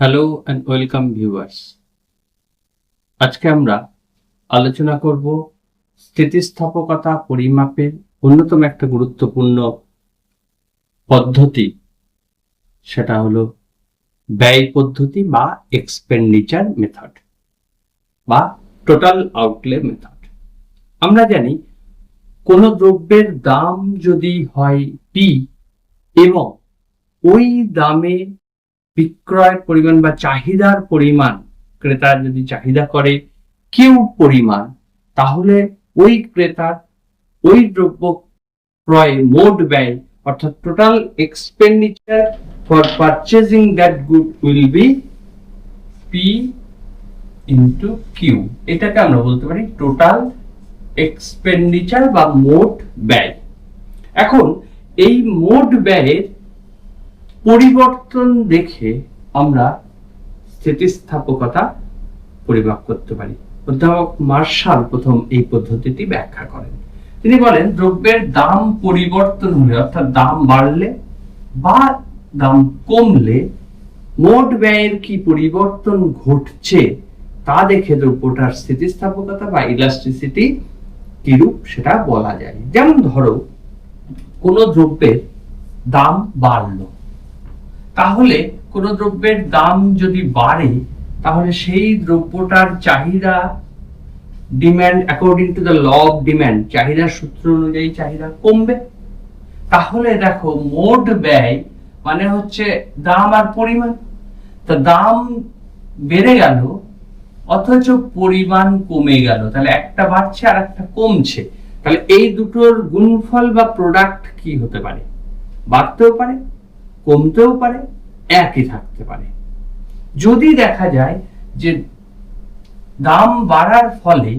Hello and welcome viewers আজকে আমরা আলোচনা করব স্থিতিস্থাপকতা পরিমাপের অন্যতম একটা গুরুত্বপূর্ণ পদ্ধতি। সেটা হলো ব্যয় পদ্ধতি বা এক্সপেন্ডিচার মেথড বা টোটাল আউটলে মেথড আমরা জানি কোনো দ্রব্যের দাম যদি হয় পি এবং ওই দামে বিক্রয়ের পরিমাণ বা চাহিদার পরিমাণ, ক্রেতা যদি চাহিদা করে কিউ পরিমাণ, তাহলে ওই ক্রেতার ওই দ্রব্য ক্রয়ে মোট ব্যয়, অর্থাৎ total expenditure for purchasing that good will be P into Q এটাকে আমরা বলতে পারি টোটাল এক্সপেন্ডিচার বা মোট ব্যয়। এখন এই মোট ব্যয়ের পরিবর্তন দেখে আমরা স্থিতিস্থাপকতা পরিমাপ করতে পারি। অধ্যাপক মার্শাল প্রথম এই পদ্ধতিটি ব্যাখ্যা করেন। তিনি বলেন, দ্রব্যের দাম পরিবর্তন হলে, অর্থাৎ দাম বাড়লে বা দাম কমলে মোট ব্যয়ের কি পরিবর্তন ঘটছে তা দেখে দ্রব্যটার স্থিতিস্থাপকতা বা ইলাস্ট্রিসিটি কিরূপ সেটা বলা যায়। যেমন ধরো, কোনো দ্রব্যের দাম বাড়লো। তাহলে কোনো দ্রব্যের দাম যদি বাড়ে, তাহলে সেই দ্রব্যটার চাহিদা demand according to the law of demand চাহিদার সূত্র অনুযায়ী চাহিদা কমবে। তাহলে দেখো, মোট ব্যয় মানে হচ্ছে দাম আর পরিমাণ। তা দাম বেড়ে গেল, অথচ পরিমাণ কমে গেল। তাহলে একটা বাড়ছে আর একটা কমছে। তাহলে এই দুটোর গুণফল বা প্রোডাক্ট কি হতে পারে? বাড়তেও পারে কমতেও পারে, একই থাকতে পারে। যদি দেখা যায় যে দাম বাড়ার ফলে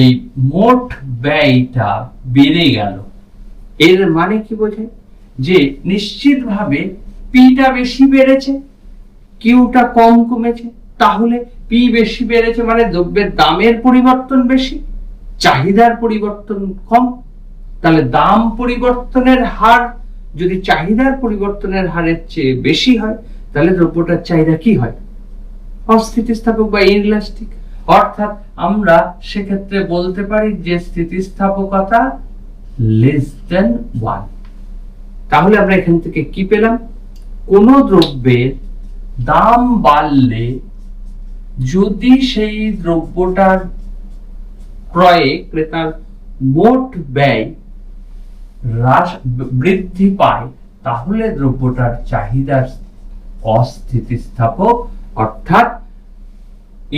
এই মোট ব্যয়টা বেড়ে গেল, এর মানে কি বোঝে? যে নিশ্চিতভাবে পিটা বেশি বেড়েছে কিউটা কম কমেছে, তাহলে পি বেশি বেড়েছে মানে দ্রব্যের দামের পরিবর্তন বেশি, চাহিদার পরিবর্তন কম। তাহলে দাম পরিবর্তনের হার যদি চাহিদার পরিবর্তনের হারের চেয়ে বেশি হয়, তাহলে দ্রব্যটার চাহিদা কি হয়? অস্থিতিস্থাপক বা ইনলাস্টিক। অর্থাৎ আমরা সেক্ষেত্রে বলতে পারি যে স্থিতিস্থাপকতা লেস দেন ওয়ান তাহলে আমরা এখান থেকে কি পেলাম? কোন দ্রব্যের দাম বাড়লে যদি সেই দ্রব্যটার ক্রয়ে ক্রেতার মোট ব্যয় হ্রাস বৃদ্ধি পায়, তাহলে দ্রব্যটার চাহিদার অস্থিতিস্থাপক, অর্থাৎ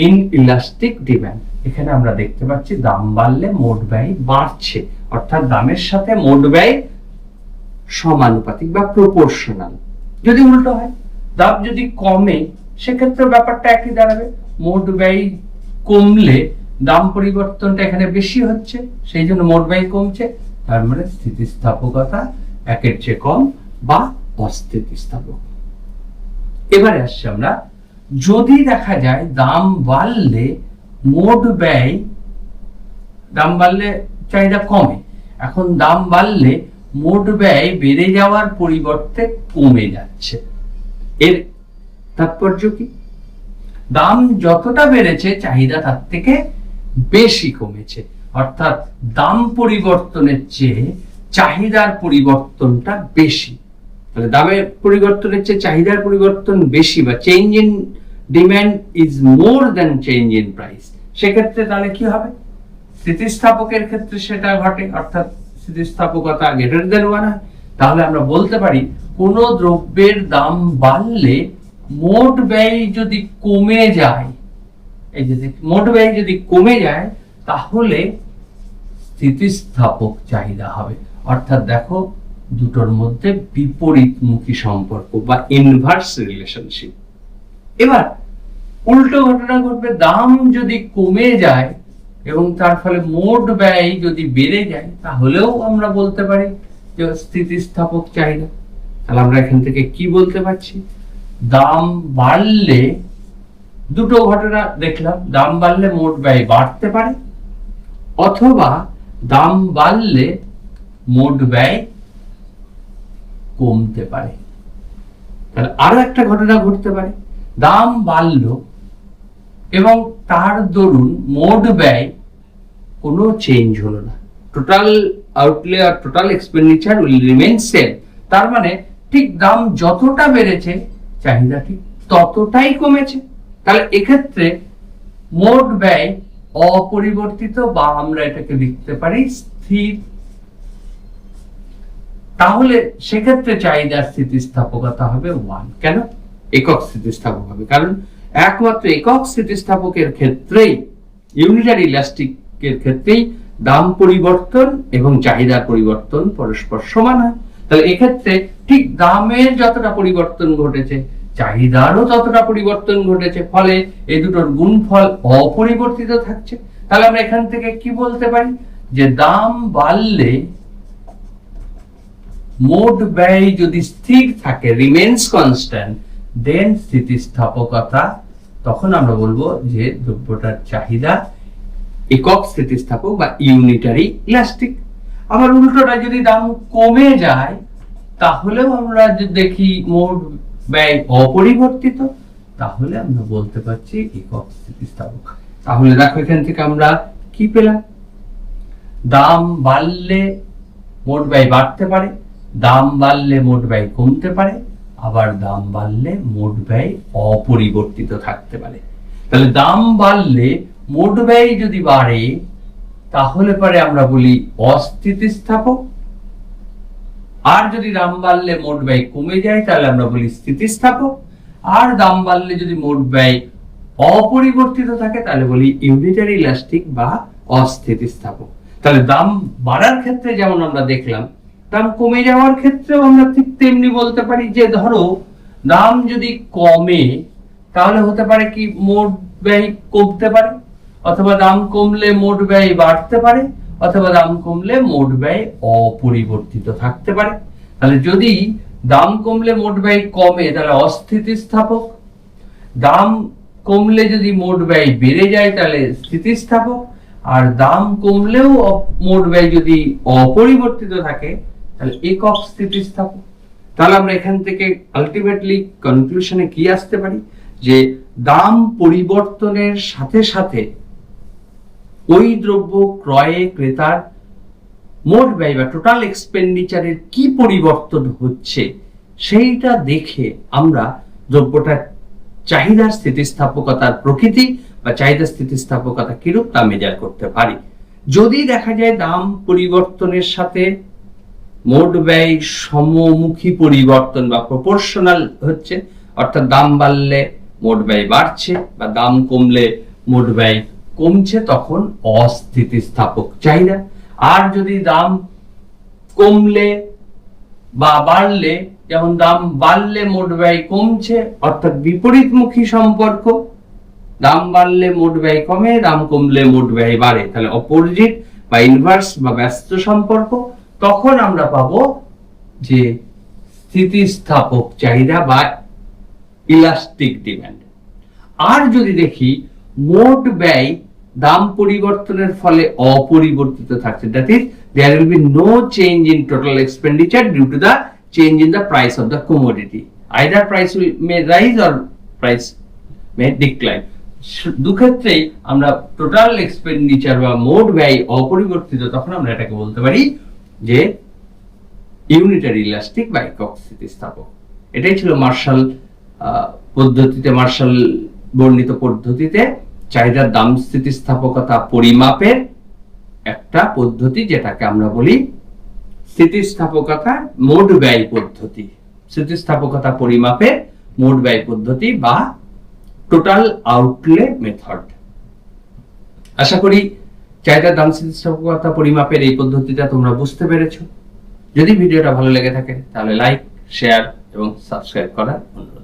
ইন ইলাস্টিক ডিমান্ড এখানে আমরা দেখতে পাচ্ছি দাম বাড়লে মোট ব্যয় বাড়ছে, অর্থাৎ দামের সাথে মোট ব্যয় সমানুপাতিক বা প্রপোর্শনাল যদি উল্টো হয়, দাম যদি কমে সেক্ষেত্রে ব্যাপারটা একই দাঁড়াবে। মোট ব্যয় কমলে দাম পরিবর্তনটা এখানে বেশি হচ্ছে, সেই জন্য মোট ব্যয় কমছে। তার মানে স্থিতিস্থাপকতা একের চেয়ে কম বা অস্থিতিস্থাপক। এবারে আসছে আমরা, যদি দেখা যায় দাম বাড়লে মোট ব্যয়, দাম বাড়লে চাহিদা কমে, এখন দাম বাড়লে মোট ব্যয় বেড়ে যাওয়ার পরিবর্তে কমে যাচ্ছে। এর তাৎপর্য কি? দাম যতটা বেড়েছে, চাহিদা তার থেকে বেশি কমেছে। অর্থাৎ দাম পরিবর্তনের চেয়ে চাহিদার পরিবর্তনটা বেশি। তাহলে দামের পরিবর্তনের চেয়ে চাহিদার পরিবর্তন বেশি বা change in demand is more than change in price সেক্ষেত্রে তাহলে কি হবে? স্থিতিস্থাপকের ক্ষেত্রে সেটা ঘটে, অর্থাৎ স্থিতিস্থাপকতা গ্রেটার দেন ওয়ান হয়। তাহলে আমরা বলতে পারি, কোন দ্রব্যের দাম বাড়লে মোট ব্যয় যদি কমে যায়, এই যে মোট ব্যয় যদি কমে যায় তাহলে স্থিতিস্থাপক চাহিদা হবে। অর্থাৎ দেখো, দুটোর মধ্যে বিপরীতমুখী সম্পর্ক বা ইনভার্স রিলেশনশিপ এবার, উল্টো ঘটনা ঘটবে, দাম যদি কমে যায় এবং তার ফলে মোট ব্যয় যদি বেড়ে যায়, তাহলেও আমরা বলতে পারি যে স্থিতিস্থাপক চাহিদা। তাহলে আমরা এখান থেকে কি বলতে পারছি? দাম বাড়লে, দুটো ঘটনা দেখলাম, দাম বাড়লে মোট ব্যয় বাড়তে পারে অথবা দাম বাড়লে মোট ব্যয় কমতে পারে। তাহলে আরও একটা ঘটনা ঘটতে পারে। দাম বাড়ল এবং তার দরুন মোট ব্যয় কোনো চেঞ্জ হলো না। Total outlay R total expenditure will remain same তার মানে ঠিক দাম যতটা বেড়েছে চাহিদা ঠিক ততটাই কমেছে। তাহলে এক্ষেত্রে মোট ব্যয় অপরিবর্তিত বা আমরা এটাকে লিখতে পারি স্থির। তাহলে সেক্ষেত্রে চাহিদার স্থিতিস্থাপকতা হবে ওয়ান কেন? একক স্থিতিস্থাপক হবে। কারণ একমাত্র একক স্থিতিস্থাপকের ক্ষেত্রেই ইউনিটারি ইলাস্টিকের ক্ষেত্রেই দাম পরিবর্তন এবং চাহিদার পরিবর্তন পরস্পর সমান হয়। তাহলে এক্ষেত্রে ঠিক দামের যতটা পরিবর্তন ঘটেছে চাহিদারও ততটা পরিবর্তন ঘটেছে, ফলে এই দুটোর গুণফল অপরিবর্তিত থাকছে। তাহলে আমরা এখান থেকে কি বলতে পারি? যে দাম বাড়লে মোট ব্যয় যদি স্থির থাকে রিমেন্স কনস্ট্যান্ট দেন স্থিতিস্থাপকতা, তখন আমরা বলব যে দ্রব্যটার চাহিদা একক স্থিতিস্থাপক বা ইউনিটারি ইলাস্টিক আবার উল্টোটা যদি দাম কমে যায়, তাহলেও আমরা দেখি মোট ব্যয় অপরিবর্তিত, তাহলে আমরা বলতে পারছি একক স্থিতিস্থাপক। তাহলে দেখো এখান থেকে আমরা কি পেলাম? দাম বাড়লে মোট ব্যয় বাড়তে পারে, দাম বাড়লে মোট ব্যয় কমতে পারে, আবার দাম বাড়লে মোট ব্যয় অপরিবর্তিত থাকতে পারে। তাহলে দাম বাড়লে মোট ব্যয় যদি বাড়ে, তাহলে পরে আমরা বলি অস্থিতিস্থাপক আর যদি দাম বাড়লে মোট ব্যয় কমে যায়, তাহলে আমরা বলি স্থিতিস্থাপক। আর দাম বাড়লে যদি মোট ব্যয় অপরিবর্তিত থাকে, তাহলে বলি ইউনিটারি ইলাস্টিক বা অস্থিতিস্থাপক। তাহলে দাম বাড়ার ক্ষেত্রে যেমন আমরা দেখলাম, দাম কমে যাওয়ার ক্ষেত্রেও আমরা ঠিক তেমনি বলতে পারি যে, ধরো, দাম যদি কমে, তাহলে হতে পারে কি মোট ব্যয় কমতে পারে? অথবা দাম কমলে মোট ব্যয় বাড়তে পারে? অথবা দাম কমলে মোট ব্যয় অপরিবর্তিত থাকতে পারে। তাহলে যদি দাম কমলে মোট ব্যয় কমে, তাহলে অস্থিতিস্থাপক। দাম কমলে যদি মোট ব্যয় বেড়ে যায়, তাহলে স্থিতিস্থাপক। আর দাম কমলেও মোট ব্যয় যদি অপরিবর্তিত থাকে, তাহলে একক স্থিতিস্থাপক। তাহলে আমরা এখান থেকে আলটিমেটলি কনক্লুশনে কি আসতে পারি? যে দাম পরিবর্তনের সাথে সাথে ওই দ্রব্য ক্রয়ে ক্রেতার মোট ব্যয় বা টোটাল এক্সপেন্ডিচারের কি পরিবর্তন হচ্ছে, সেইটা দেখে আমরা দ্রব্যটার চাহিদার স্থিতিস্থাপকতার প্রকৃতি বা চাহিদা স্থিতিস্থাপকতা কিরূপ তা মেজার করতে পারি। যদি দেখা যায় দাম পরিবর্তনের সাথে মোট ব্যয় সমমুখী পরিবর্তন বা প্রপোর্শনাল হচ্ছে, অর্থাৎ দাম বাড়লে মোট ব্যয় বাড়ছে বা দাম কমলে মোট ব্যয় কমছে তখন অস্থিতিস্থাপক চাহিদা। আর যদি দাম কমলে বা বাড়লে, যেমন দাম বাড়লে মোট ব্যয় কমছে, অর্থাৎ বিপরীতমুখী সম্পর্ক, দাম বাড়লে মোট ব্যয় কমে, দাম কমলে মোট ব্যয় বাড়ে, তাহলে অপোজিট বা ইনভার্স বা ব্যস্ত সম্পর্ক, তখন আমরা পাবো যে স্থিতিস্থাপক চাহিদা বা ইলাস্টিক ডিমান্ড আর যদি দেখি, মোট ব্যয় দাম পরিবর্তনের ফলে অপরিবর্তিত থাকছে। That is there will be no change in total expenditure due to the change in the price of the commodity either price will may rise or price may decline দুক্ষেত্রেই আমরা টোটাল এক্সপেন্ডিচার বা মোট ব্যয় অপরিবর্তিত, তখন আমরা এটাকে বলতে পারি যে ইউনিটারি ইলাস্টিক বা একক স্থিতিস্থাপক। এটাই ছিল মার্শাল পদ্ধতিতে মার্শাল বর্ণিত পদ্ধতিতে চাহিদার দাম স্থিতিস্থাপকতা পরিমাপের একটা পদ্ধতি যেটাকে আমরা বলি স্থিতিস্থাপকতা মোট ব্যয় পদ্ধতি। স্থিতিস্থাপকতা পরিমাপের মোট ব্যয় পদ্ধতি বা টোটাল আউটলে মেথড আশা করি চাহিদার দাম স্থিতিস্থাপকতা পরিমাপের এই পদ্ধতিটা তোমরা বুঝতে পেরেছ। যদি ভিডিওটা ভালো লেগে থাকে তাহলে লাইক শেয়ার এবং সাবস্ক্রাইব করার অনুরোধ।